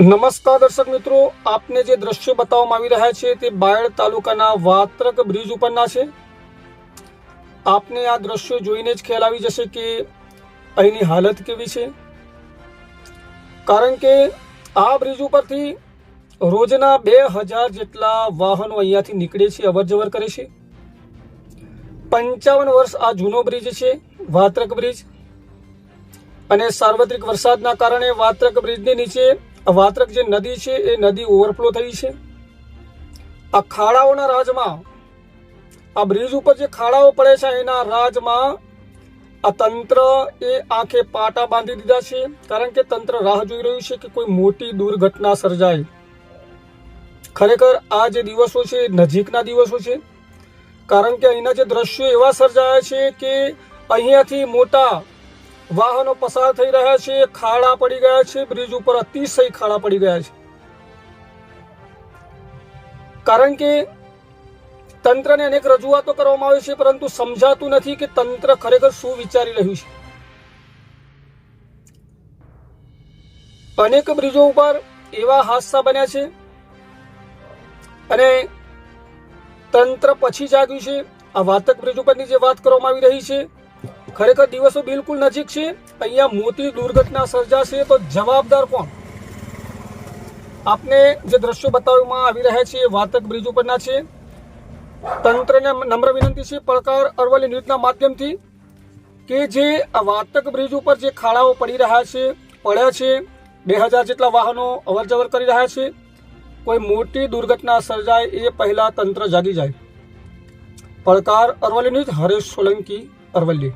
નમસ્કાર દર્શક મિત્રો, આપને જે દ્રશ્યો બતાવવામાં આવી રહ્યા છે તે બાયડ તાલુકાના વાત્રક બ્રિજ ઉપરના છે. આપને આ દ્રશ્યો જોઈને જ ખ્યાલ આવી જશે કે અહીંની હાલત કેવી છે. કારણ કે આ બ્રિજ ઉપરથી રોજના બે હજાર જેટલા વાહનો અહીંયાથી નીકળે છે અવર જવર કરે છે. પંચાવન વર્ષ આ જૂનો બ્રિજ છે, વાત્રક બ્રિજ. અને સાર્વત્રિક વરસાદના કારણે વાત્રક બ્રિજની નીચે વાત્રક જે નદી છે, એ નદી ઓવરફ્લો થઈ છે. આ ખાડાઓના રાજમાં, આ બ્રિજ ઉપર જે ખાડાઓ પડે છે, એના રાજમાં આ તંત્ર એ આંખે પાટા બાંધી દીધા છે. કારણ કે તંત્ર રાહ જોઈ રહ્યું છે કે કોઈ મોટી દુર્ઘટના સર્જાય. ખરેખર આ જે દિવસો છે નજીકના દિવસો છે. કારણ કે અહીંના જે દ્રશ્યો એવા સર્જાયા છે કે અહીંયાથી મોટા વાહનો પસાર થઈ રહ્યા છે, ખાડા પડી ગયા છે, બ્રિજ ઉપર અતિશય ખાડા પડી ગયા છે. કારણ કે તંત્રને અનેક રજૂઆતો કરવામાં આવે છે, પરંતુ સમજાતું નથી કે તંત્ર ખરેખર શું વિચારી રહ્યું છે. અનેક બ્રિજો ઉપર એવા હાદસા બન્યા છે અને તંત્ર પછી જાગ્યું છે. આ વાતક બ્રિજ ઉપરની જે વાત કરવામાં આવી રહી છે ખરેખર દિવસો બિલકુલ નજીક છે. અહીંયા મોટી દુર્ઘટના સર્જાશે તો જવાબદાર કોણ? આપને જે દ્રશ્યો બતાવવામાં આવી રહ્યા છે એ વાતક બ્રિજ ઉપરના છે. તંત્રને નમ્ર વિનંતી છે પડકાર અરવલ્લી ન્યૂઝના માધ્યમથી કે જે વાતક બ્રિજ ઉપર જે ખાડાઓ પડી રહ્યા છે, પડ્યા છે, બે હજાર જેટલા વાહનો અવરજવર કરી રહ્યા છે, કોઈ મોટી દુર્ઘટના સર્જાય એ પહેલાં તંત્ર જાગી જાય. પડકાર અરવલ્લી ન્યૂઝ હરેશ સોલંકી, અરવલ્લી.